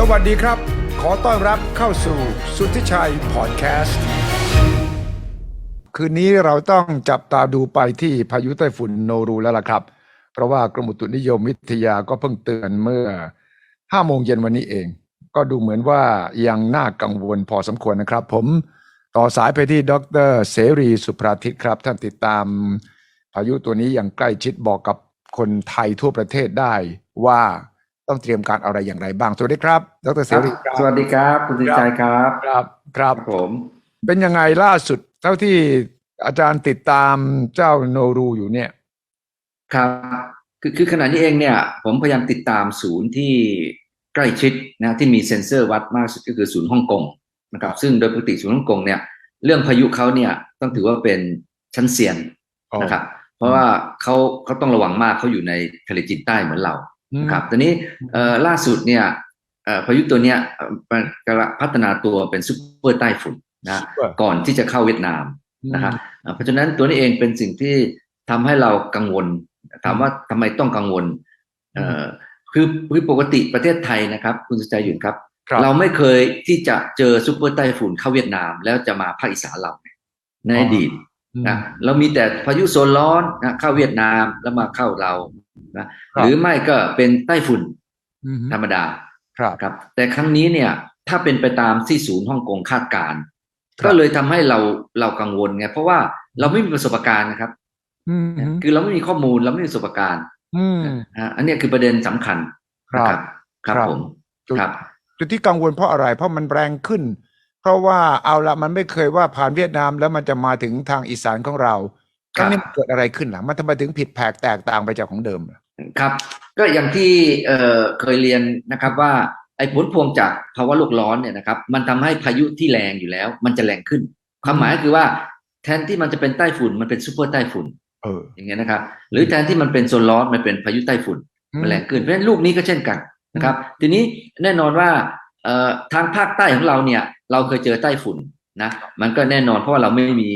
สวัสดีครับ ขอต้อนรับเข้าสู่สุทธิชัยพอดแคสต์ คืนนี้เราต้องจับตาดูไปที่พายุไต้ฝุ่นโนรูแล้วล่ะครับ เพราะว่ากรมอุตุนิยมวิทยาก็เพิ่งเตือนเมื่อ5โมงเย็นวันนี้เอง ก็ดูเหมือนว่ายังน่ากังวลพอสมควรนะครับ ผมต่อสายไปที่ดรเสรีสุภราทิตครับ ท่านติดตาม พายุตัวนี้อย่างใกล้ชิดบอกกับคนไทยทั่วประเทศได้ว่า ต้องเตรียมการอะไรอย่างไรบ้าง สวัสดีครับ ดรเสรีครับสวัสดีครับ คุณสุชัยครับ ครับ ครับ ผม เป็นยังไงล่าสุด เท่าที่อาจารย์ติดตามเจ้าโนรูอยู่เนี่ย ครับ คือคือขณะนี้เองเนี่ย ผมพยายามติดตามศูนย์ที่ใกล้ชิดนะที่มีเซ็นเซอร์วัดมากสุดก็คือศูนย์ฮ่องกงนะครับ ซึ่งโดยปกติศูนย์ฮ่องกงเนี่ย เรื่องพายุเขาเนี่ยต้องถือว่าเป็นชั้นเซียนนะครับ เพราะว่าเขาเขาต้องระวังมากเขาอยู่ในทะเลจีนใต้เหมือนเรา นะครับตอนนี้เอ่อล่าสุดเนี่ยเอ่อพายุตัวเนี้ยเอ่อมันกำลังพัฒนาตัวเป็นซุปเปอร์ใต้ฝุ่นนะ Super ก่อนที่จะเข้าเวียดนามนะครับอ่าเพราะฉะนั้นตัวนี้เองเป็นสิ่งที่ทำให้เรากังวล ถามว่าทำไมต้องกังวลเอ่อคือคือปกติประเทศไทยนะครับ คุณสุจัยหยุ่นครับครับ เราไม่เคยที่จะเจอซุปเปอร์ไต้ฝุ่นเข้าเวียดนาม แล้วจะมาภาคอีสานเราในอดีตนะเรามีแต่พายุโซนร้อนนะเข้าเวียดนามแล้วมาเข้าเรา นะครับหรือไม่ก็เป็นไต้ฝุ่นอืมธรรมดาครับครับ แต่ครั้งนี้เนี่ย ถ้าเป็นไปตามที่ศูนย์ฮ่องกงคาดการณ์ครับก็เลยทำให้เราเรากังวลไงเพราะว่าเราไม่มีประสบการณ์นะครับอืมคือเราไม่มีข้อมูลเราไม่มีประสบการณ์อืมนะฮะอันเนี้ยคือประเด็นสำคัญครับนะครับครับครับผมจุดครับจุดที่กังวลเพราะอะไร เพราะมันแรงขึ้น เพราะว่าเอาละมันไม่เคยว่าผ่านเวียดนามแล้วมันจะมาถึงทางอีสานของเรา ครั้งนี้มันเกิดอะไรขึ้นล่ะมันทำไมถึงผิดแผกแตกต่างไปจากของเดิมล่ะครับ ก็อย่างที่เอ่อเคยเรียนนะครับว่าไอ้ผลพวงจากภาวะโลกร้อนเนี่ยนะครับ มันทำให้พายุที่แรงอยู่แล้ว มันจะแรงขึ้น ความหมายก็คือว่าแทนที่มันจะเป็นใต้ฝุ่นมันเป็นซูเปอร์ใต้ฝุ่นเอออย่างเงี้ยนะครับ หรือแทนที่มันเป็นโซนร้อนมันเป็นพายุใต้ฝุ่นมันแรงขึ้นเพราะฉะนั้นลูกนี้ก็เช่นกันนะครับ ทีนี้แน่นอนว่าเอ่อทางภาคใต้ของเราเนี่ย เราเคยเจอใต้ฝุ่น นะมันก็แน่นอนเพราะว่าเราไม่มี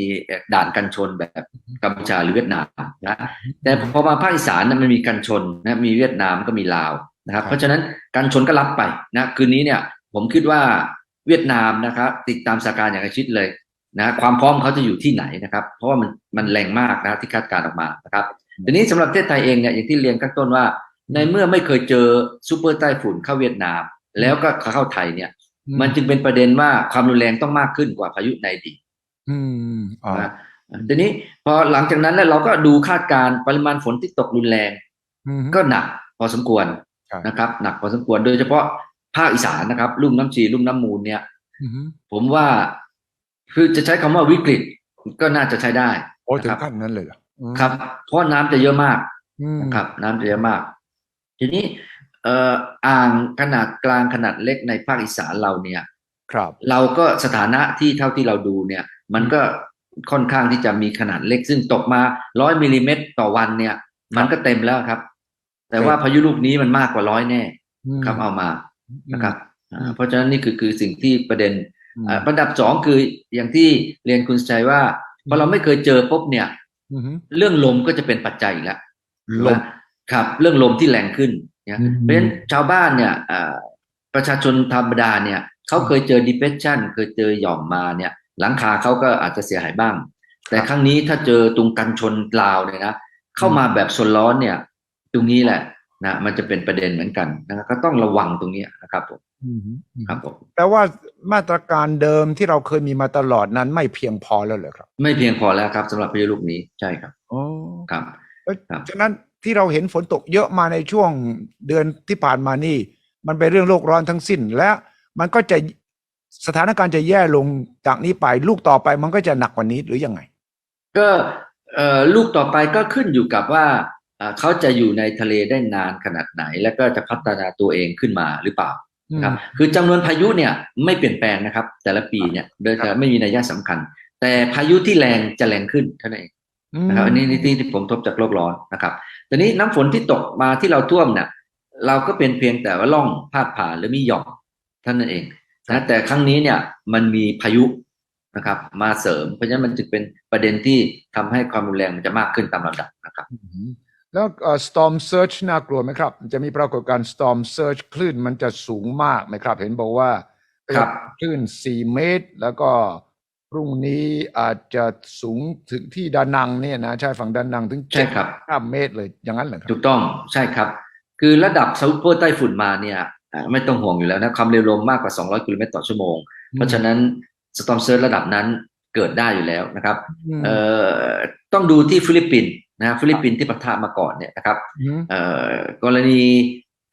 ด่านกันชนแบบกัมพูชาหรือเวียดนามนะแต่พอมาภาคอีสานนยมันมีกันชนนะมีเวียดนามก็มีลาวนะครับ เพราะฉะนั้นกันชนก็รับไปนะคืนนี้เนี่ยผมคิดว่าเวียดนามนะครับ ติดตามสถานการณ์อย่างใกล้ชิดเลยนะความพร้อมเขาจะอยู่ที่ไหนนะครับ เพราะว่ามันมันแรงมากนะที่คาดการณ์ออกมานะครับทีนี้สำหรับประเทศไทยเองเนี่ยอย่างที่เรียนข้างต้นว่า ในเมื่อไม่เคยเจอซูเปอร์ไต้ฝุ่นเข้าเวียดนาม แล้วก็เข้าไทยเนี่ย มันจึงเป็นประเด็นว่าความรุนแรงต้องมากขึ้นกว่าพายุในอดีตอืมอ๋อนะทีนี้พอหลังจากนั้นแล้วเราก็ดูคาดการณ์ปริมาณฝนที่ตกรุนแรงอืมก็หนักพอสมควรครับนะครับ หนักพอสมควรโดยเฉพาะภาคอีสานนะครับลุ่มน้ำชีลุ่มน้ำมูลเนี่ยอืมผมว่าคือจะใช้คำว่าวิกฤตก็น่าจะใช้ได้โอ้ถึนะงครับขั้นนั้นเลยเหรออืมครับ เพราะน้ำจะเยอะมากอืมนะครับ น้ำจะเยอะมาก ทีนี้เอ่ออ่างขนาดกลางขนาดเล็กในภาคอีสานเราเนี่ย ครับ เราก็สถานะที่เท่าที่เราดูเนี่ย มันก็ค่อนข้างที่จะมีขนาดเล็ก ซึ่งตกมาร้อยมิลลิเมตรต่อวันเนี่ย มันก็เต็มแล้วครับ แต่ว่าพายุลูกนี้มันมากกว่าร้อยแน่อืมครับเอามานะครับอ่าเพราะฉะนั้นนี่คือคือสิ่งที่ประเด็นอืมอ่าประดับสองคืออย่างที่เรียนคุณชัยว่าพอเราไม่เคยเจอปุ๊บเนี่ยอืมเรื่องลมก็จะเป็นปัจจัยอีกแล้วลมครับ เรื่องลมที่แรงขึ้นเนี่ยอืมเพราะฉะนั้นชาวบ้านเนี่ยอ่าประชาชนธรรมดาเนี่ยเขาเคยเจอ depression เคยเจอหย่อมมาเนี่ยหลังคาเขาก็อาจจะเสียหายบ้าง แต่ครั้งนี้ถ้าเจอตรงกันชนลาวเนี่ยนะเข้ามาแบบโซนร้อนเนี่ย ตรงนี้แหละนะมันจะเป็นประเด็นเหมือนกันนะครับก็ต้องระวังตรงนี้นะครับผมอืมครับผมแปลว่ามาตรการเดิมที่เราเคยมีมาตลอดนั้นไม่เพียงพอแล้วเหรอครับ ไม่เพียงพอแล้วครับสำหรับพายุลูกนี้ใช่ครับอ๋อครับครับฉะนั้น ที่เราเห็นฝนตกเยอะมาในช่วงเดือนที่ผ่านมานี่ มันเป็นเรื่องโลกร้อนทั้งสิ้น และมันก็จะสถานการณ์จะแย่ลงจากนี้ไป ลูกต่อไปมันก็จะหนักกว่านี้หรือยังไง ก็เอ่อลูกต่อไปก็ขึ้นอยู่กับว่าเอ่อเขาจะอยู่ในทะเลได้นานขนาดไหน แล้วก็จะพัฒนาตัวเองขึ้นมาหรือเปล่าครับคือจำนวนพายุเนี่ยไม่เปลี่ยนแปลงนะครับ แต่ละปีเนี่ยโดยจะไม่มีนัยสำคัญ แต่พายุที่แรงจะแรงขึ้นเท่านั้นเอง นะครับอันนี้นี่ที่ที่ผมทบจากโลกร้อนนะครับตอนนี้น้ำฝนที่ตกมาที่เราท่วมเนี่ยเราก็เป็นเพียงแต่ว่าล่องพาดผ่านหรือมีหย่อมเท่านั้นเองนะแต่ครั้งนี้เนี่ยมันมีพายุนะครับ มาเสริม เพราะฉะนั้นมันจึงเป็นประเด็นที่ทำให้ความรุนแรงมันจะมากขึ้นตามลำดับนะครับอืมแล้วเอ่อ storm surge น่ากลัวไหมครับ จะมีปรากฏการณ์ storm surge คลื่นมันจะสูงมากไหมครับ เห็นบอกว่าครับคลื่น 4 เมตร แล้วก็ พรุ่งนี้อาจจะสูงถึงที่ดานังเนี่ยนะชายฝั่งดานังถึงใช่ครับห้าเมตรเลยอย่างนั้นเหรอครัถูบกต้องใช่ครับ คือระดับซูเปอร์ไต้ฝุ่นมาเนี่ยอ่าไม่ต้องห่วงอยู่แล้วนะความเร็วลมมากกว่า 200 กิโลเมตรต่อชั่วโมง เพราะฉะนั้นสตอมเซิร์ระดับนั้นเกิดได้อยู่แล้วนะครับอืมเอ่อต้องดูที่ฟิลิปปินส์นะฟิลิปปินส์ที่ปะทะมาก่อนเนี่ยนะครับอืมเอ่อกรณี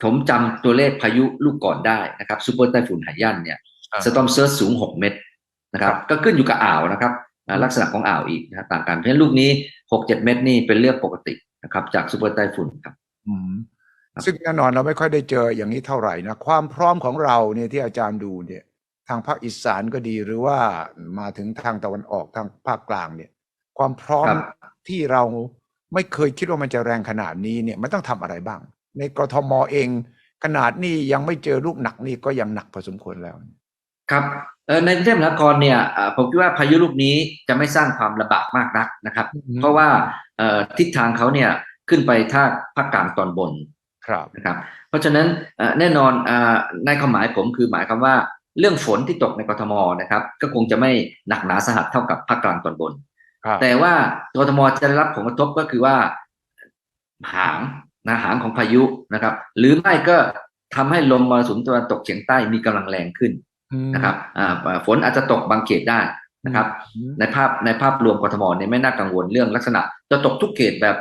ผมจำตัวเลขพายุลูกก่อนได้นะครับซูเปอร์ไต้ฝุ่นหายันเนี่ยอ่าสตอมเซิร์สูง 6 เมตร นะครับครับ ก็ขึ้นอยู่กับอ่าวนะครับอ่าลักษณะของอ่าวอีกนะต่างกันเพราะฉะนั้นลูกนี้6-7เมตรนี่เป็นเรื่องปกตินะครับ จากซูเปอร์ไต้ฝุ่นครับอืมครับซึ่งแน่นอนเราไม่ค่อยได้เจออย่างนี้เท่าไหร่นะความพร้อมของเราเนี่ยที่อาจารย์ดูเนี่ย ทางภาคอีสานก็ดีหรือว่ามาถึงทางตะวันออกทางภาคกลางเนี่ย ความพร้อมครับที่เราไม่เคยคิดว่ามันจะแรงขนาดนี้เนี่ยมันต้องทำอะไรบ้าง ในกทมเอง ขนาดนี้ยังไม่เจอลูกหนักนี่ก็ยังหนักพอสมควรแล้ว ครับเอ่อ ในกรุงเทพมหานครเนี่ยอ่าผมคิดว่าพายุลูกนี้จะไม่สร้างความลำบากมากนักนะครับอืมเพราะว่าเอ่อทิศทางเขาเนี่ยขึ้นไปทางภาคกลางตอนบนครับนะครับ เพราะฉะนั้นเอ่อแน่นอนอ่าในความหมายผมคือหมายความว่าเรื่องฝนที่ตกในกทมนะครับ ก็คงจะไม่หนักหนาสาหัสเท่ากับภาคกลางตอนบนครับแต่ว่ากทมจะได้รับผลกระทบก็คือว่าหางนะหางของพายุนะครับ หรือไม่ก็ทำให้ลมมรสุมตะวันตกเฉียงใต้มีกำลังแรงขึ้นอืม นะครับอ่าฝนอาจจะตกบางเขตได้นะครับอืมในภาพในภาพรวมกทมเนี่ยไม่น่ากังวลเรื่องลักษณะ จะตกทุกเขตแบบ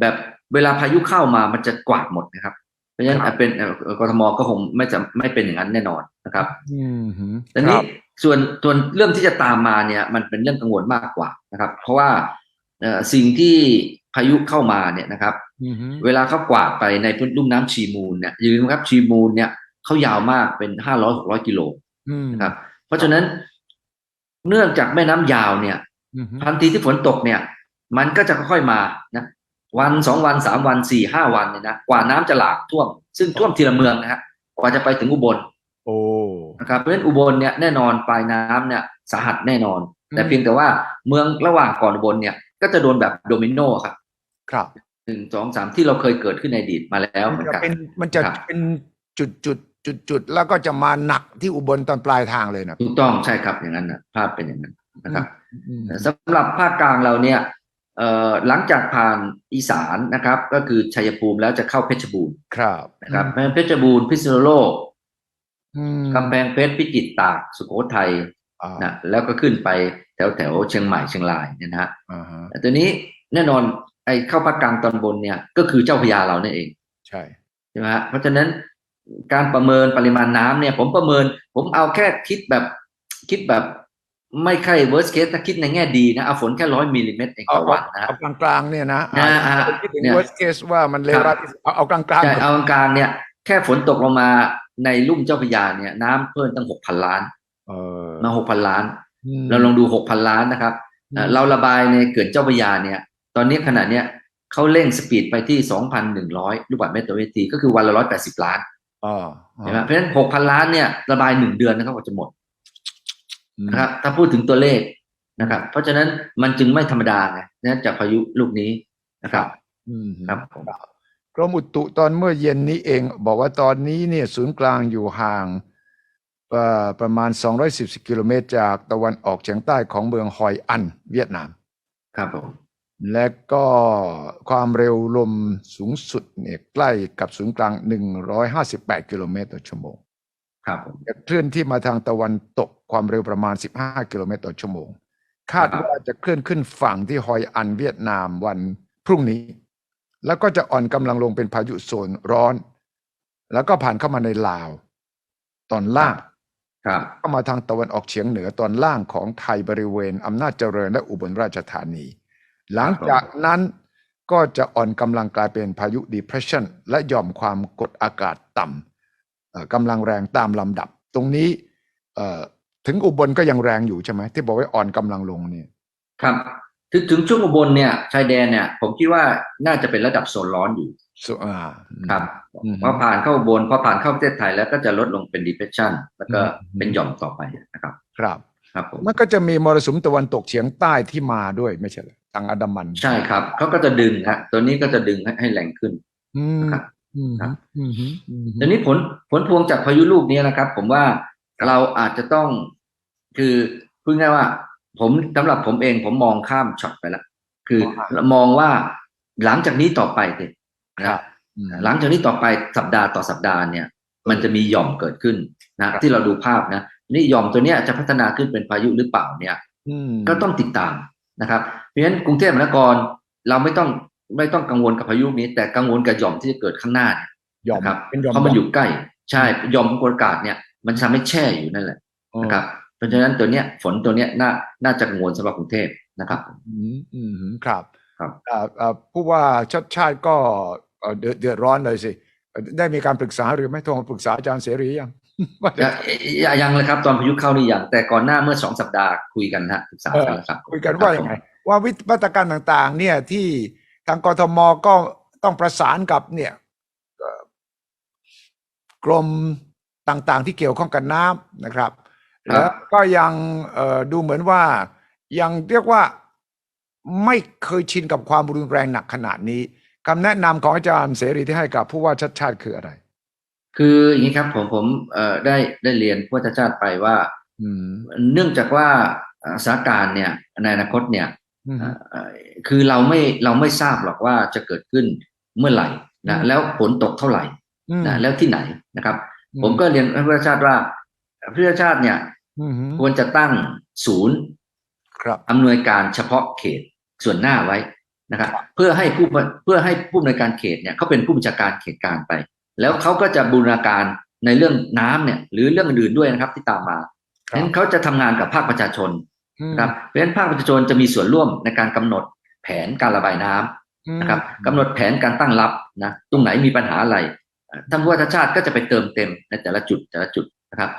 แบบเวลาพายุเข้ามามันจะกวาดหมดนะครับ เพราะฉะนั้นเป็นเอ่อกทมก็คงไม่จะไม่เป็นอย่างนั้นแน่นอนนะครับอืมฮึแต่คนี้รับส่วนส่วนเรื่องที่จะตามมาเนี่ย มันเป็นเรื่องกังวลมากกว่านะครับ เพราะว่าเอ่อสิ่งที่พายุเข้ามาเนี่ยนะครับอืมฮึเวลาเขากวาดไปในพื้นลุ่มน้ำชีมูลเนี่ยอย่าลืมครับชีมูลเนี่ยเขายาวมากเป็นห้าร้อยหกร้อยกิโลอืม นะครับ เพราะฉะนั้นเนื่องจากแม่น้ำยาวเนี่ยอืมฮึทันทีที่ฝนตกเนี่ย มันก็จะค่อยๆมานะวันสองวันสามวันสี่ห้าวันเนี่ยนะกว่าน้ำจะหลากท่วม ซึ่งท่วมทีละเมืองนะฮะกว่าจะไปถึงอุบล โอ้นะครับเพราะฉะนั้นอุบลเนี่ยแน่นอนปลายน้ำเนี่ยสาหัสแน่นอน แต่อืมเพียงแต่ว่าเมืองระหว่างก่อนอุบลเนี่ย ก็จะโดนแบบโดมิโนครับ ครับหนึ่งสองสามที่เราเคยเกิดขึ้นในอดีตมาแล้วเหมัมืนอนจะกันเป็นมันจะครับเป็นจุดจุด จุดจุดแล้วก็จะมาหนักที่อุบลตอนปลายทางเลยนะถูกต้องใช่ครับอย่างนั้นนะภาพเป็นอย่างนั้นนะครับอืมสำหรับภาคกลางเราเนี่ยเอ่อหลังจากผ่านอีสานนะครับ ก็คือชัยภูมิแล้วจะเข้าเพชรบูรณ์ครับนะครับเพราะฉะนั้นเพชรบูรณ์พิษณุโลกอืมกำแพงเพชรพิจิตรตากสุโขทัยอ่านะแล้วก็ขึ้นไปแถวแถวเชียงใหม่เชียงรายเนี่ยนะฮะอ่าฮะแต่ตัวนี้แน่นอนไอ้เข้าภาคกลางตอนบนเนี่ย ก็คือเจ้าพระยาเราเนี่ยเอง ใช่ใช่ไหมฮะเพราะฉะนั้น การประเมินปริมาณน้ำเนี่ย ผมประเมิน ผมเอาแค่คิดแบบคิดแบบไม่ใช่ worst case ถ้าคิดในแง่ดีนะ เอาฝนแค่ร้อยมิลลิเมตรเองเอาต่อวันนะฮะเอากลางกลางๆเนี่ยนะอ่าอ่าผมคิดถึงเนี่ย worst case ว่ามันเลวร้ายที่สุดเอาเอากลางกลางใช่เอากลางๆเนี่ยแค่ฝนตกลงมาในลุ่มเจ้าพระยาเนี่ย น้ำเพิ่มตั้งหกพันล้านเออมาหกพันล้านมเราลองดูหกพันล้านนะครับเอ่อเราระบายในเขื่อนเจ้าพระยาเนี่ย ตอนนี้ขนาดเนี้ยเขาเร่งสปีดไปที่สองพันหนึ่งร้อยลูกบาศก์เมตรต่อวินาทีก็คือวันละร้อยแปดสิบล้านอ่า ใช่ไหมเพราะฉะนั้นหกพันล้านเนี่ยระบายหนึ่งเดือนนะครับกว่าจะหมดอืมนะครับถ้าพูดถึงตัวเลขนะครับ เพราะฉะนั้นมันจึงไม่ธรรมดาไงนะจากพายุลูกนี้นะครับอืมครับผมกรมอุตุตอนเมื่อเย็นนี้เอง บอกว่าตอนนี้เนี่ยศูนย์กลางอยู่ห่างเอ่อประมาณ240กิโลเมตรจากตะวันออกเฉียงใต้ของเมืองฮอยอัน เวียดนาม ครับผม และก็ความเร็วลมสูงสุดเนี่ยใกล้กับศูนย์กลาง 158 กิโลเมตรต่อชั่วโมง ครับผมจะเคลื่อนที่มาทางตะวันตกความเร็วประมาณ 15 กิโลเมตรต่อชั่วโมง คาดว่าจะเคลื่อนขึ้นฝั่งที่ฮอยอันเวียดนามวันพรุ่งนี้ แล้วก็จะอ่อนกำลังลงเป็นพายุโซนร้อน แล้วก็ผ่านเข้ามาในลาว ตอนล่างครับเข้ามาทางตะวันออกเฉียงเหนือตอนล่างของไทยบริเวณอำนาจเจริญและอุบลราชธานี หลังจากนั้นก็จะอ่อนกำลังกลายเป็นพายุ depression และหย่อมความกดอากาศต่ำเอ่อกำลังแรงตามลำดับ ตรงนี้เอ่อถึงอุบลก็ยังแรงอยู่ใช่ไหมที่บอกว่าอ่อนกำลังลงเนี่ยครับถึงถึงช่วงอุบลเนี่ยชายแดนเนี่ย ผมคิดว่าน่าจะเป็นระดับโซนร้อนอยู่สุอ่าครับอืมพอผ่านเข้าอุบลพอผ่านเข้าประเทศไทยแล้วก็จะลดลงเป็น depression แล้วก็อืมเป็นหย่อมต่อไปนะครับ ครับครับผมมันก็จะมีมรสุมตะวันตกเฉียงใต้ที่มาด้วยไม่ใช่เหรอ ทางอันดามัน ใช่ครับเขาก็จะดึงฮะตัวนี้ก็จะดึงให้ให้แรงขึ้นอืมนะครับอืมครับอืมอืมอืมทีนี้ผลผลพวงจากพายุลูกนี้นะครับ ผมว่าเราอาจจะต้องคือพูดง่ายๆว่า ผมสำหรับผมเองผมมองข้ามช็อตไปแล้วคือมองว่าหลังจากนี้ต่อไปเนี่ยนะครับอืมหลังจากนี้ต่อไปสัปดาห์ต่อสัปดาห์เนี่ย มันจะมีหย่อมเกิดขึ้นนะที่เราดูภาพนะนี่หย่อมตัวเนี้ยจะพัฒนาขึ้นเป็นพายุหรือเปล่าเนี่ยอืมก็ต้องติดตามนะครับเพ ราะฉะนั้นกรุงเทพมหานครเราไม่ต้องไม่ต้องกังวลกับพายุนี้ แต่กังวลกับหย่อมที่จะเกิดข้างหน้าเนี่ยยอมนะครับเป็นยอมเพราะมันอยู่ใกล้ ใช่หย่อมความกดอากาศเนี่ย มันจะทำให้แช่อยู่นั่นแหละนะครับเพราะฉะนั้นตัวเนี้ยฝนตัวเนี้ยน่าน่าจะกังวลสำหรับกรุงเทพนะครับอืมอืมครับครับอ่าอ่าผู้ว่าชัดชาติก็เอ่อเดือดเดือดร้อนเลยสิเอ่อได้มีการปรึกษาหรือไม่โทรมาปรึกษาอาจารย์เสรียังว่าจะยังยังเลยครับตอนพายุเข้านี่ยังแต่ก่อนหน้าเมื่อสองสัปดาห์คุยกันนะฮะปรึกษากันแล้วครับคุยกันว่ายังไง ว่าวิธีมาตรการต่างๆ เนี่ยที่ทางกทมก็ต้องประสานกับเนี่ยเอ่อกรมต่างๆ ที่เกี่ยวข้องกับน้ำนะครับครับ แล้วก็ยังเอ่อดูเหมือนว่ายังเรียกว่าไม่เคยชินกับความรุนแรงหนักขนาดนี้คำแนะนำของอาจารย์เสรีที่ให้กับผู้ว่าชัดชาติคืออะไร คืออย่างนี้ครับผมผมเอ่อได้ได้เรียนผู้ว่าชาติไปว่าอืมเนื่องจากว่าเอ่อสถานการณ์เนี่ยในอนาคตเนี่ยอืมเอ่อเอ่อ คือเราไม่เราไม่ทราบหรอกว่าจะเกิดขึ้นเมื่อไหร่นะอืมแล้วฝนตกเท่าไหร่อืมนะแล้วที่ไหนนะครับอืผมก็เรียนผู้ว่าชาติว่าผู้ว่าชาติเนี่ยอืมควรจะตั้งศูนย์ครับอำนวยการเฉพาะเขตส่วนหน้าไว้นะครับครับเพื่อให้ผู้เพื่อให้ผู้อำนวยการเขตเนี่ยเขาเป็นผู้บัญชาการเขตกลางไป แล้วเขาก็จะบูรณาการในเรื่องน้ำเนี่ยหรือเรื่องอื่นๆด้วยนะครับที่ตามมาเพราะฉะนั้นเขาจะทำงานกับภาคประชาชนอืม นะครับเพราะฉะนั้นภาคประชาชนจะมีส่วนร่วมในการกำหนดแผนการระบายน้ำนะครับกำหนดแผนการตั้งรับนะตรงไหนมีปัญหาอะไรเอ่อท่านผู้ว่าชาติก็จะไปเติมเต็มในแต่ละจุดแต่ละจุดนะครับ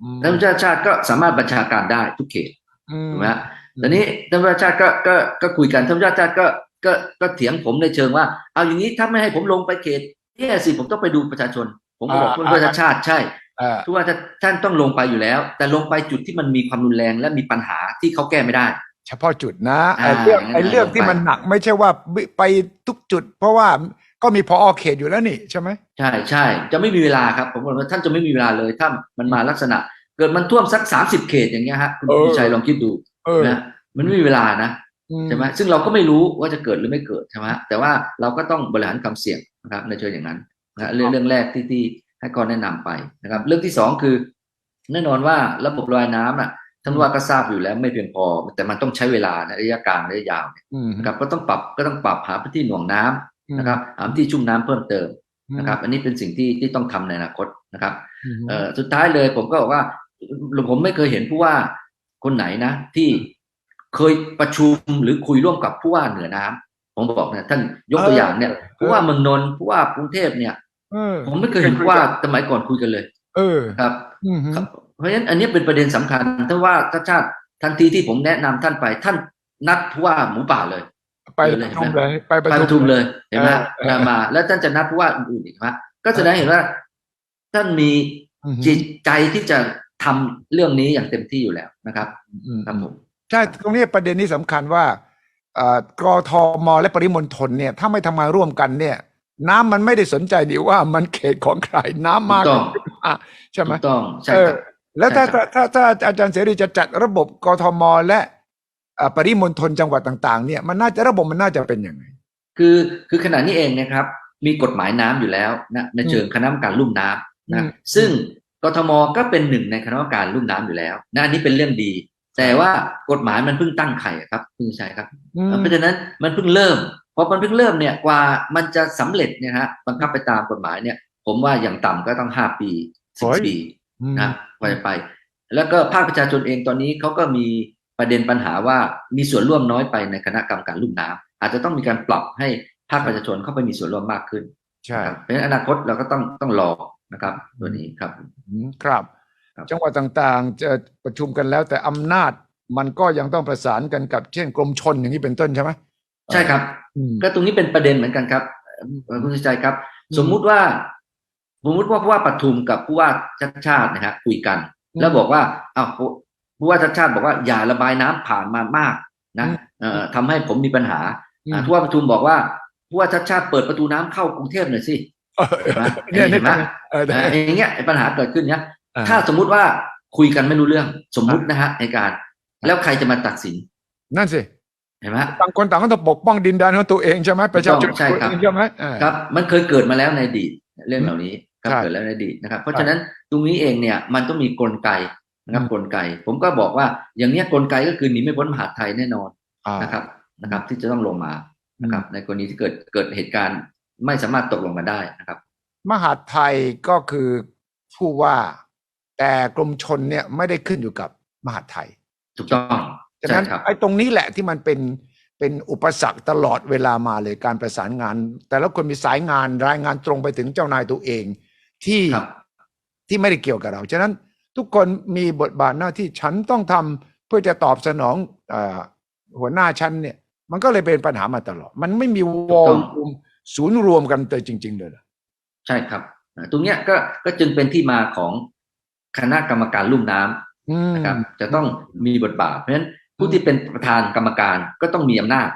อืมท่านผู้ว่าชาติก็สามารถบัญชาการได้ทุกเขตอืมถูกไหมฮะตอนนี้ท่านผู้ว่าชาติก็ก็ก็คุยกันท่านผู้ว่าชาติก็ก็ก็เถียงผมในเชิงว่า เอาอย่างนี้ถ้าไม่ให้ผมลงไปเขตแย่สิผมต้องไปดูประชาชน ผมก็บอกอ่าผู้ว่าชาติใช่ อ่าผู้ว่าท่านต้องลงไปอยู่แล้ว แต่ลงไปจุดที่มันมีความรุนแรงและมีปัญหาที่เขาแก้ไม่ได้ เฉพาะจุดนะอ่าไอ้เรื่องงั้นไอ้เรื่องลงไปที่มันหนักไม่ใช่ว่าไปทุกจุด เพราะว่าก็มีพอเขตอยู่แล้วนี่ใช่ไหมใช่ใช่จะไม่มีเวลาครับผมบอกว่าท่านจะไม่มีเวลาเลยถ้ามันมาลักษณะ เกิดมันท่วมสักสามสิบเขตอย่างเงี้ยฮะคุณเออพิชัยลองคิดดูเออนะมันไม่มีเวลานะอืใช่ไหมซึ่งเราก็ไม่รู้ว่าจะเกิดหรือไม่เกิดใช่ไหมแต่ว่าเราก็ต้องบริหารความเสี่ยงนะครับในเชิงอย่างนั้นนะเรื่องเรื่องแรกที่ที่ ให้ก่อนแนะนำไปนะครับ เรื่องที่สองคือ แน่นอนว่าระบบระบายน้ำอะท่านว่าก็ทราบอยู่แล้วไม่เพียงพอ แต่มันต้องใช้เวลาในระยะกลางระยะยาวเนี่ยอืมนะครับก็ต้องปรับก็ต้องปรับหาพื้นที่หน่วงน้ำนะครับหาพื้นที่ชุ่มน้ำเพิ่มเติมนะครับ อันนี้เป็นสิ่งที่ที่ต้องทำในอนาคตนะครับอืมเอ่อสุดท้ายเลยผมก็บอกว่าผมไม่เคยเห็นผู้ว่าคนไหนนะ ที่เคยประชุมหรือคุยร่วมกับผู้ว่าเหนือน้ำผมบอกเนี่ยท่านยกตัวอย่างเนี่ยผู้ว่าเมืองนนท์ผู้ว่ากรุงเทพเนี่ยเออ ผมไม่เคยเห็นผู้ว่าสมัยก่อนคุยกันเลย เออครับอืมครับ เพราะฉะนั้นอันนี้เป็นประเด็นสำคัญถ้าว่าถ้าชาติทันทีที่ผมแนะนำท่านไป ท่านนัดผู้ว่าหมูป่าเลย ไปประชุมเลยไปประไปประชุมเลยเห็นไหมเออเออมา แล้วท่านจะนัดผู้ว่าอื่นๆอีกไหมก็แสดงเห็นว่า ท่านมีอืมจิตใจที่จะทำเรื่องนี้อย่างเต็มที่อยู่แล้วนะครับอืมครับผมใช่ตรงนี้ประเด็นนี้สำคัญว่าเอ่อกทมและปริมณฑลเนี่ย ถ้าไม่ทำงานร่วมกันเนี่ย น้ำมันไม่ได้สนใจดีว่ามันเขตของใครน้ำมากถูกต้องอะใช่ไหมถูกต้องใช่เอคอรับแล้วถ้าใช่ครัถ้าบถ้าถ้าอาจารย์เสรีจะจัดระบบกทมและเอ่อปริมณฑลจังหวัดต่างๆ เนี่ยมันน่าจะระบบมันน่าจะเป็นยังไง คือคือขณะนี้เองนะครับ มีกฎหมายน้ำอยู่แล้วนะในเชิงคณะกรรมการลุ่มน้ำอืนะมซึ่งกทมก็เป็นหนึ่งในคณะกรรมการลุ่มน้ำอยู่แล้วนะอันนี้เป็นเรื่องดี แต่ว่ากฎหมายมันเพิ่งตั้งไข่อะครับคุณชัยครับอืมเพราะฉะนั้นมันเพิ่งเริ่ม พอมันเพิ่งเริ่มเนี่ยกว่ามันจะสำเร็จเนี่ยฮะบังคับไปตามกฎหมายเนี่ย ผมว่าอย่างต่ำก็ต้องห้าปีสิบปีอืมนะกว่าจะไป แล้วก็ภาคประชาชนเองตอนนี้เขาก็มีประเด็นปัญหาว่ามีส่วนร่วมน้อยไปในคณะกรรมการลุ่มน้ำอาจจะต้องมีการปรับให้ภาคประชาชนเข้าไปมีส่วนร่วมมากขึ้นใช่นะครับเพราะฉะนั้นอนาคตเราก็ต้องต้องรอนะครับตัวนี้ครับอืมครับครับ จังหวัดต่างๆ จะประชุมกันแล้วแต่อำนาจมันก็ยังต้องประสานกันกับเช่นกรมชนอย่างนี้เป็นต้นใช่ไหม ใช่ครับอืมก็ตรงนี้เป็นประเด็นเหมือนกันครับเอ่อคุณสุชัยครับอืมสมมุติว่า สมมุติว่าผู้ว่าปทุมกับผู้ว่าชาติชาตินะฮะคุยกันอืมแล้วบอกว่าอ้าวผู้ผู้ว่าชาติชาติบอกว่าอย่าระบายน้ำผ่านมามากนะอืมเอ่อทำให้ผมมีปัญหาอืมอ่าผู้ว่าประชุมบอกว่าผู้ว่าชัดชาติเปิดประตูน้ำเข้ากรุงเทพหน่อยสิเออเห็นไหมเนี่ยเห็นไหมเอออ่าอย่างเงี้ยปัญหาเกิดขึ้นเนี้ยอ่าถ้าสมมุติว่าคุยกันไม่รู้เรื่องสมมุตินะฮะในการ แล้วใครจะมาตัดสิน นั่นสิ เห็นไหมต่างคนต่างก็ต้องปกป้องดินแดนของตัวเองใช่ไหมประชาชนใช่ครับตัวเองใช่ไหมอ่าครับ มันเคยเกิดมาแล้วในอดีตเรื่องเหล่านี้ครับใช่เกิดแล้วในอดีตนะครับ เพราะฉะนั้นตรงนี้เองเนี่ยมันต้องมีกลไกนะครับอืมกลไก ผมก็บอกว่าอย่างเนี้ยกลไกก็คือหนีไม่พ้นมหาดไทยแน่นอนอ่านะครับนะครับ ที่จะต้องลงมานะครับ ในกรณีที่เกิดเกิดเหตุการณ์ไม่สามารถตกลงมาได้นะครับ มหาดไทยก็คือผู้ว่าแต่กรมชนเนี่ยไม่ได้ขึ้นอยู่กับมหาดไทย ถูกต้อง ฉะใช่นั้นครับไอ้ตรงนี้แหละที่มันเป็นเป็นอุปสรรคตลอดเวลามาเลยการประสานงาน แต่ละคนมีสายงานรายงานตรงไปถึงเจ้านายตัวเองที่ครับที่ไม่ได้เกี่ยวกับเรา ฉะนั้นทุกคนมีบทบาทหน้าที่ฉันต้องทำเพื่อจะตอบสนองเออหัวหน้าฉันเนี่ย มันก็เลยเป็นปัญหามาตลอด มันไม่มีวอลลุ่มศูนย์รวมกันเลยจริง ๆ เลยเหรอใช่ครับอ่าตรงเนี้ยก็ก็จึงเป็นที่มาของคณะกรรมการลุ่มน้ำอืมนะครับ จะต้องมีบทบาทเพราะฉะนั้น ผู้ที่เป็นประธานกรรมการก็ต้องมีอำนาจ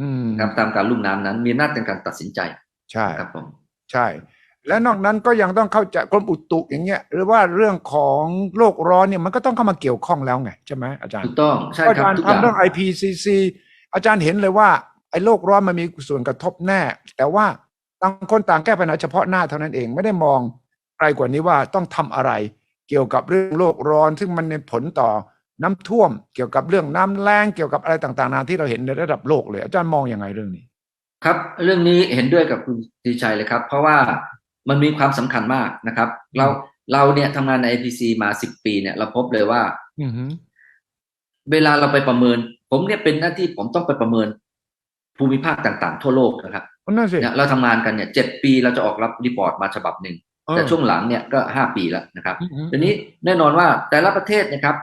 อืมนะครับตามการลุ่มน้ำนั้น มีอำนาจในการตัดสินใจ ใช่ครับผมใช่ และนอกนั้นก็ยังต้องเข้าใจกรมอุตุอย่างเงี้ย หรือว่าเรื่องของโลกร้อนเนี่ยมันก็ต้องเข้ามาเกี่ยวข้องแล้วไงใช่ไหมอาจารย์ถูกต้องใช่อาครับจารย์ทุกอย่างทำเรื่อง IPCC อาจารย์เห็นเลยว่าไอ้โลกร้อนมันมีส่วนกระทบแน่ แต่ว่าต่างคนต่างแก้ปัญหาเฉพาะหน้าเท่านั้นเองไม่ได้มองไกลกว่านี้ว่าต้องทำอะไร เกี่ยวกับเรื่องโลกร้อน ซึ่งมันมีผลต่อ น้ำท่วม เกี่ยวกับเรื่องน้ำแล้งเกี่ยวกับอะไรต่างๆนานาที่เราเห็นในระดับโลกเลย อาจารย์มองยังไงเรื่องนี้ ครับ เรื่องนี้เห็นด้วยกับคุณตีชัยเลยครับ เพราะว่ามันมีความสำคัญมากนะครับ เราเราเนี่ยทำงานใน IPC มาสิบปีเนี่ยเราพบเลยว่าอือหือเวลาเราไปประเมิน ผมเนี่ยเป็นหน้าที่ผมต้องไปประเมิน ภูมิภาคต่างๆ ทั่วโลกนะครับนั่นสิเนี่ยเราทำงานกันเนี่ยเจ็ดปีเราจะออกรับรีพอร์ตมาฉบับหนึ่งเออแต่ช่วงหลังเนี่ยก็ห้าปีแล้วนะครับอือหือทีนี้แน่นอนว่าแต่ละประเทศนะครับ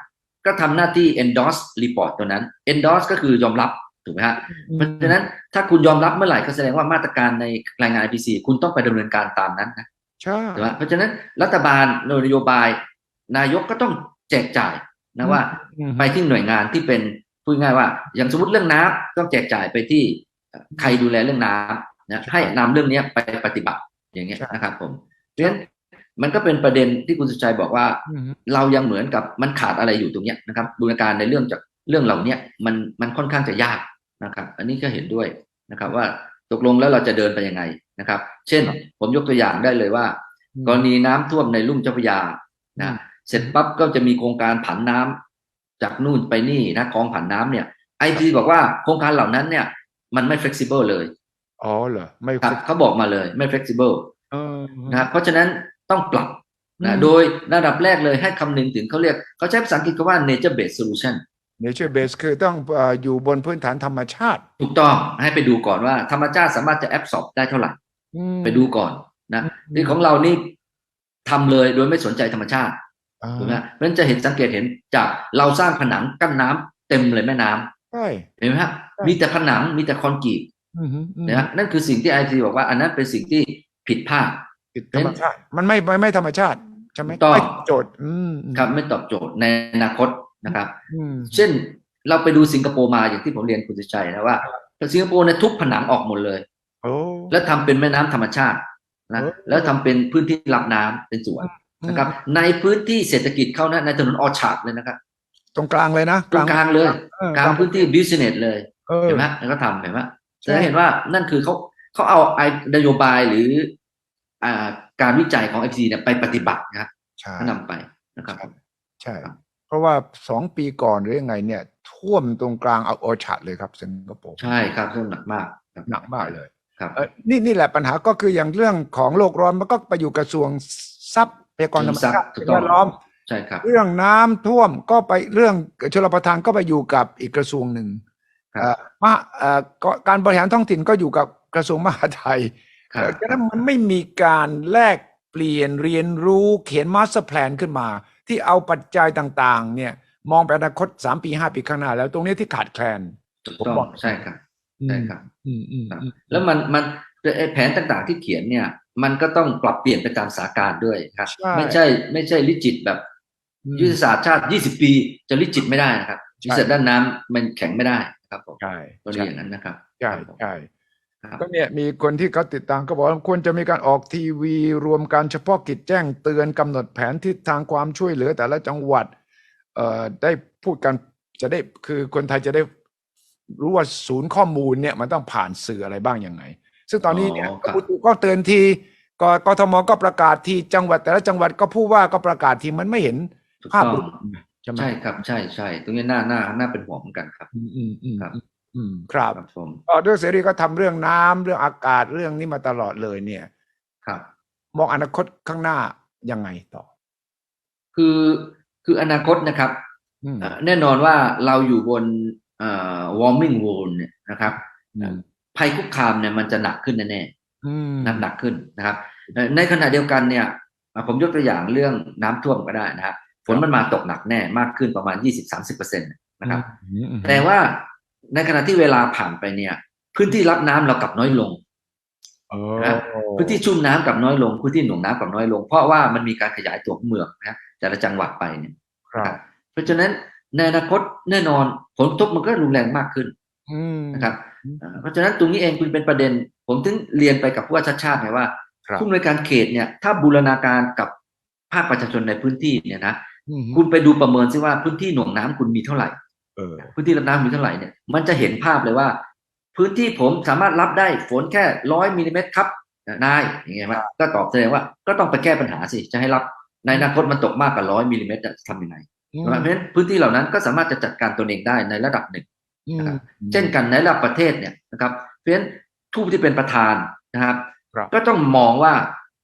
ก็ทำหน้าที่ endorse report ตัวนั้น endorse ก็คือยอมรับถูกไหมฮะเพราะฉะนั้นถ้าคุณยอมรับเมื่อไหร่ก็แสดงว่ามาตรการในรายงาน IPC คุณต้องไปดำเนินการตามนั้นนะใช่ถูกไหมเพราะฉะนั้นรัฐบาลนโยบาย นายกก็ต้องแจกจ่ายนะว่าอืมไปที่หน่วยงานที่เป็นพูดง่ายว่า อย่างสมมติเรื่องน้ำต้องแจกจ่ายไปที่เอ่อใครดูแลเรื่องน้ำนะให้นำเรื่องเนี้ยไปปฏิบัติอย่างเงี้ยนะครับผมเพราะฉะนั้น มันก็เป็นประเด็นที่คุณสุชัยบอกว่าอืมเรายังเหมือนกับมันขาดอะไรอยู่ตรงเนี้ยนะครับบูรณาการในเรื่องจากเรื่องเหล่าเนี้ยมันมันค่อนข้างจะยากนะครับ อันนี้ก็เห็นด้วยนะครับ ว่าตกลงแล้วเราจะเดินไปยังไงนะครับ เช่น ผมยกตัวอย่างได้เลยว่า กรณีน้ำท่วมในลุ่มเจ้าพระยาอืนะมเสร็จปั๊บก็จะมีโครงการผันน้ำจากนู่นไปนี่นะคลองผันน้ำเนี่ยไอพีบอกว่าโครงการเหล่านั้นเนี่ย มันไม่ flexible เลยอ๋อเหรอไม่ครับเขาบอกมาเลยไม่ flexible เออนะครับเพราะฉะนั้น ต้องปรับอืนะมโดยระดับแรกเลยให้คำนึงถึงเขาเรียกเขาใช้ภาษาอังกฤษคำว่า nature based solution เนเจอร์เบสคือต้องเอ่ออยู่บนพื้นฐานธรรมชาติ ถูกต้องให้ไปดูก่อนว่าธรรมชาติสามารถจะแอบสอบได้เท่าไหร่อืมไปดูก่อนนะอืมที่ของเรานี่ทำเลยโดยไม่สนใจธรรมชาติอ่าถูกไหมเพราะฉะนั้นจะเห็นสังเกตเห็นจากเราสร้างผนังกั้นน้ำเต็มเลยแม่น้ำใช่เห็นไหมฮะใช่มีแต่ผนังมีแต่คอนกรีตอืมอืมอืมนะฮะนั่นคือสิ่งที่ไอทีบอกว่า อันนั้นเป็นสิ่งที่ผิดพลาด ผิดธรรมชาติ มันไม่ไม่ไม่ธรรมชาติใช่ไหมถูกต้องไม่โจทย์อืมอืมครับไม่ตอบโจทย์ในอนาคตนะครับอืมเช่นเราไปดูสิงคโปร์มาอย่างที่ผมเรียนคุณสุชัยนะว่าสิงคโปร์เนี่ยทุบผนังออกหมดเลยโอ้แล้วทำเป็นแม่น้ำธรรมชาตินะเออแล้วทำเป็นพื้นที่รับน้ำเป็นสวนนะครับ ในพื้นที่เศรษฐกิจเขานะในถนนออชาร์ดเลยนะครับ ตรงกลางเลยนะตรงกลางเลยเออกลางพื้นที่บิสเนสเลยเออเห็นไหมแล้วก็ทำเห็นไหมใช่จะเห็นว่านั่นคือเขาเขาเอาไอนโยบายหรืออ่า การวิจัยของไอซีเนี่ยไปปฏิบัตินะครับใช่ก็นำไปนะครับ ใช่ เพราะว่าสองปีก่อนหรือยังไงเนี่ย ท่วมตรงกลางเอาโอชาร์ดเลยครับสิงคโปร์ใช่ครับเรื่องหนักมากครับหนักมากเลยครับเออนี่นี่แหละปัญหาก็คืออย่างเรื่องของโลกร้อนมันก็ไปอยู่กระทรวงทรัพยากรธรรมชาติถูกต้องแวดล้อมใช่ครับ เรื่องน้ำท่วมก็ไปเรื่องชลประทานก็ไปอยู่กับอีกกระทรวงหนึ่งครับเอ่อมหาเอ่อก็การบริหารท้องถิ่นก็อยู่กับกระทรวงมหาดไทย ครับเอ่อฉะนั้นมันไม่มีการแลกเปลี่ยนเรียนรู้เขียนมาสเตอร์แพลนขึ้นมา ที่เอาปัจจัยต่างๆ เนี่ย มองไปอนาคตสามปีห้าปีข้างหน้าแล้วตรงนี้ที่ขาดแคลนถูกผมต้องบอกใช่ครับใช่ครับอืมอืมครับอืมแล้วมันมันไอ้แผนต่างๆที่เขียนเนี่ย มันก็ต้องปรับเปลี่ยนไปตามสถานการณ์ด้วยครับใช่ไม่ใช่ไม่ใช่ลิจิตแบบอืมยุทธศาสตร์ชาติ 20 ปีจะลิจิตไม่ได้นะครับใช่ยุทธศาสตร์ด้านน้ำมันแข็งไม่ได้ครับผมใช่ก็เรียนอย่างนั้นนะครับใช่ครับผมใช่ครับ ก็เนี่ยมีคนที่เขาติดตามก็บอกว่าควรจะมีการออกทีวี รวมการเฉพาะกิจแจ้งเตือนกำหนดแผนทิศทางความช่วยเหลือแต่ละจังหวัดเอ่อได้พูดกันจะได้คือคนไทยจะได้รู้ว่าศูนย์ข้อมูลเนี่ยมันต้องผ่านสื่ออะไรบ้างยังไง ซึ่งตอนนี้เนี่ยอ๋อกรครับมอุตุก็เตือนทีกกทมก็ประกาศทีจังหวัดแต่ละจังหวัดก็ผู้ว่าก็ประกาศทีมันไม่เห็นถูกภาพต้รองวมใช่ไหมใช่ครับใช่ใช่ตรงนี้น่าน่าน่าเป็นห่วงเหมือนกันครับ อืมอืมอืมครับ อืมครับครับผมก็ด้วยเสรีก็ทำเรื่องน้ำเรื่องอากาศเรื่องนี้มาตลอดเลยเนี่ย ครับ มองอนาคตข้างหน้ายังไงต่อ คือคืออนาคตนะครับอืมเอ่อแน่นอนว่าเราอยู่บนเอ่อ warming world เนี่ยนะครับอืมภัยคุกคามเนี่ยมันจะหนักขึ้นแน่อืมๆหนักหนักขึ้นนะครับเอ่อในขณะเดียวกันเนี่ยอะผมยกตัวอย่างเรื่องน้ำท่วมก็ได้นะครับฝนมันมาตกหนักแน่มากขึ้นประมาณ 20-30%นะครับอืมอืมแต่ว่า ในขณะที่เวลาผ่านไปเนี่ย พื้นที่รับน้ำเรากลับน้อยลงเออนะพื้นที่ชุ่มน้ำกลับน้อยลง พื้นที่หน่วงน้ำกลับน้อยลง เพราะว่ามันมีการขยายตัวของเมืองนะแต่ละจังหวัดไปเนี่ยครับเพราะฉะนั้นในอนาคตแน่นอนผลกระทบมันก็รุนแรงมากขึ้นอืมนะครับอืมเอ่อเพราะฉะนั้นตรงนี้เองคุณเป็นประเด็น ผมถึงเรียนไปกับผู้ว่าชาติชาติไงว่าครับผู้อำนวยการเขตเนี่ย ถ้าบูรณาการกับภาคประชาชนในพื้นที่เนี่ยนะอืมคุณไปดูประเมินซิว่าพื้นที่หน่วงน้ำคุณมีเท่าไหร่เออ พื้นที่รับน้ำมีเท่าไหร่เนี่ยมันจะเห็นภาพเลยว่า พื้นที่ผมสามารถรับได้ฝนแค่ร้อยมิลลิเมตรครับนายอย่างเงี้ยมั้ยก็ตอบแสดงว่าก็ต้องไปแก้ปัญหาสิจะให้รับในอนาคตมันตกมากกว่าร้อยมิลลิเมตรจะทำยังไงอืมเพราะฉะนั้นพื้นที่เหล่านั้นก็สามารถจะจัดการตนเองได้ในระดับหนึ่งอืมนะครับเช่นกันในระดับประเทศเนี่ยนะครับเพราะฉะนั้นผู้ที่เป็นประธานนะครับครับ ก็ต้องมองว่า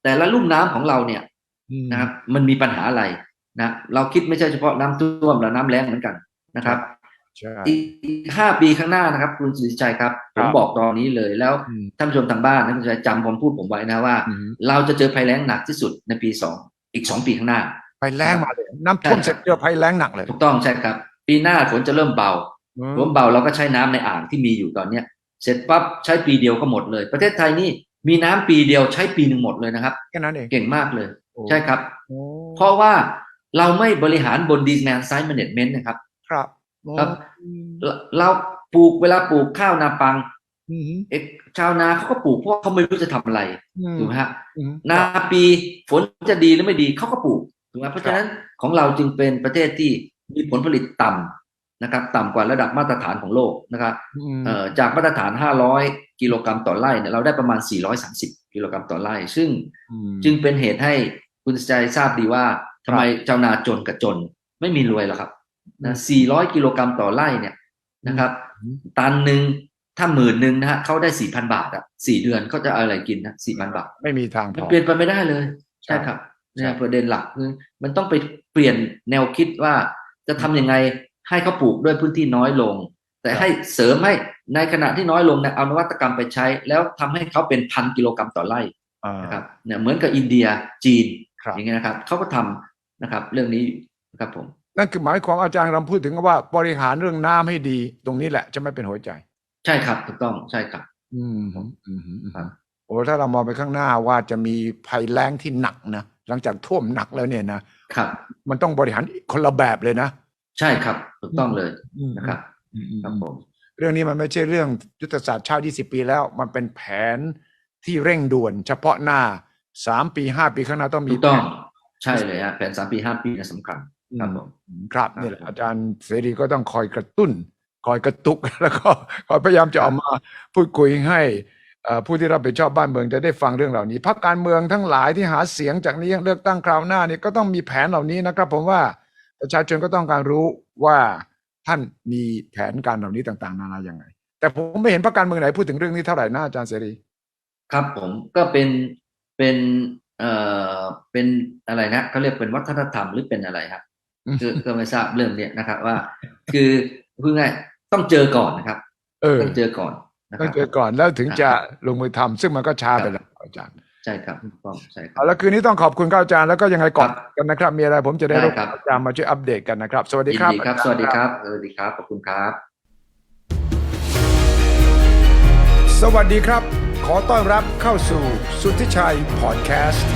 แต่ละลุ่มน้ำของเราเนี่ยอืมนะครับ มันมีปัญหาอะไรนะเราคิดไม่ใช่เฉพาะน้ำท่วมและน้ำแล้งเหมือนกันนะครับใช่ อีกห้าปีข้างหน้านะครับ คุณสุริชัยครับคผรับมบอกตอนนี้เลยแล้วอืมท่านผู้ชมทางบ้านนะคุณสุริชัยจำผมพูดผมไว้นะว่าอืมเราจะเจอภัยแล้งหนักที่สุดในปีสองอีกสองปีข้างหน้าภัยแรงมาเลยน้ำท่วมใช่เสร็จเจอภัยแรงหนักเลยถูกต้องใช่ครับ ปีหน้าฝนจะเริ่มเบาอืมฝนเบาเราก็ใช้น้ำในอ่างที่มีอยู่ตอนเนี้ย เสร็จปั๊บใช้ปีเดียวก็หมดเลย ประเทศไทยนี่มีน้ำปีเดียวใช้ปีหนึ่งหมดเลยนะครับแค่นั้นเองเก่งมากเลยโอ้ใช่ครับโอ้เพราะว่าเราไม่บริหารบน demand side management นะครับ ครับโอ้ ครับเราเราปลูกเวลาปลูกข้าวนาปังอืมเอกชาวนาเขาก็ปลูกเพราะเขาไม่รู้จะทำอะไรอืมถูกไหมฮะอืมนาปีฝนจะดีหรือไม่ดีเขาก็ปลูกถูกไหมเพราะฉะนั้นของเราจึงเป็นประเทศที่มีผลผลิตต่ำนะครับ ต่ำกว่าระดับมาตรฐานของโลกนะครับอืมเอ่อจากมาตรฐาน 500 กิโลกรัมต่อไร่เนี่ยเราได้ประมาณ 430 กิโลกรัมต่อไร่ ซึ่งอืมจึงเป็นเหตุให้คุณใจทราบดีว่าทำไมชาวนาจนกับจน ไม่มีรวยหรอกครับ นะ400 กิโลกรัมต่อไร่เนี่ยนะครับอืมตันหนึ่งถ้าหมื่นหนึ่งนะฮะเขาได้สี่พันบาทอะสี่เดือนเขาจะเอาอะไรกินนะสี่พันบาท ไม่มีทางพมันอเปลี่ยนไปไม่ได้เลย ใช่ใช่ครับใช่เนี่ยประเด็นหลักคือมันต้องไปเปลี่ยนแนวคิดว่าจะทำยังไงให้เขาปลูกด้วยพื้นที่น้อยลง แต่ให้เสริมให้ในขณะที่น้อยลงเนี่ยเอานวัตกรรมไปใช้ แล้วทำให้เขาเป็นพันกิโลกรัมต่อไร่อ่านะครับเนี่ยเหมือนกับอินเดียจีนครับอย่างเงี้ยนะครับเขาก็ทำนะครับ เรื่องนี้นะครับผม นั่นคือหมายความอาจารย์เราพูดถึงว่าบริหารเรื่องน้ำให้ดี ตรงนี้แหละจะไม่เป็นหัวใจ ใช่ครับถูกต้องใช่ครับอืมอืมอืมอืมครับโอ้ถ้าเรามองไปข้างหน้าว่าจะมีภัยแล้งที่หนักนะหลังจากท่วมหนักแล้วเนี่ยนะครับ มันต้องบริหารคนละแบบเลยนะ ใช่ครับถูกต้องเลยอืมนะครับอืมอืมครับผมเรื่องนี้มันไม่ใช่เรื่องยุทธศาสตร์ชาติ20 ปีแล้ว มันเป็นแผนที่เร่งด่วน เฉพาะหน้าสามปีห้าปีข้างหน้าต้องมีถูกต้องแผนใช่เลยฮะแผนสามปีห้าปีเนะสำคัญ ครับผมอืมครับครับนี่แหละอาจารย์เสรีก็ต้องคอยกระตุ้น คอยกระตุกแล้วก็คอยพยายามจะออกมาพูดคุยให้เอ่อผู้ที่รับผิดชอบบ้านเมืองจะได้ฟังเรื่องเหล่านี้พรรคการเมืองทั้งหลายที่หาเสียงจากนี้เลือกตั้งคราวหน้านี่ก็ต้องมีแผนเหล่านี้นะครับ ผมว่าประชาชนก็ต้องการรู้ว่าท่านมีแผนการเหล่านี้ต่าง ๆ นานาอย่างไง แต่ผมไม่เห็นพรรคการเมืองไหนพูดถึงเรื่องนี้เท่าไหร่นะอาจารย์เสรีครับผมก็เป็นเป็นเอ่อเป็นอะไรนะเขาเรียกเป็นวัฒนธรรมหรือเป็นอะไรครับอืมคือ ก็ไม่ทราบเรื่องเนี้ยนะครับ ว่า คือพูดง่ายๆต้องเจอก่อนนะครับเออต้องเจอก่อนนะคต้อรังบเจอก่อนแล้วถึงจะลงมือทำซึ่งมันก็ช้าไปแล้วอาจารย์ใช่ครับถูกต้องใช่ครัเอาบละคืนนี้ต้องขอบคุณครับอาจารย์แล้วก็ยังไงก่อนครับกันนะครับ มีอะไรผมจะได้ได้รบครับอาจารย์มาช่วยอัปเดตกันนะครับ สวัสดียินครับดีครับอาจาย์สวัสดีครับสวัสดีครับขอบคุณครับ สวัสดีครับ ขอต้อนรับเข้าสู่สุทธิชัยพอดแคสต์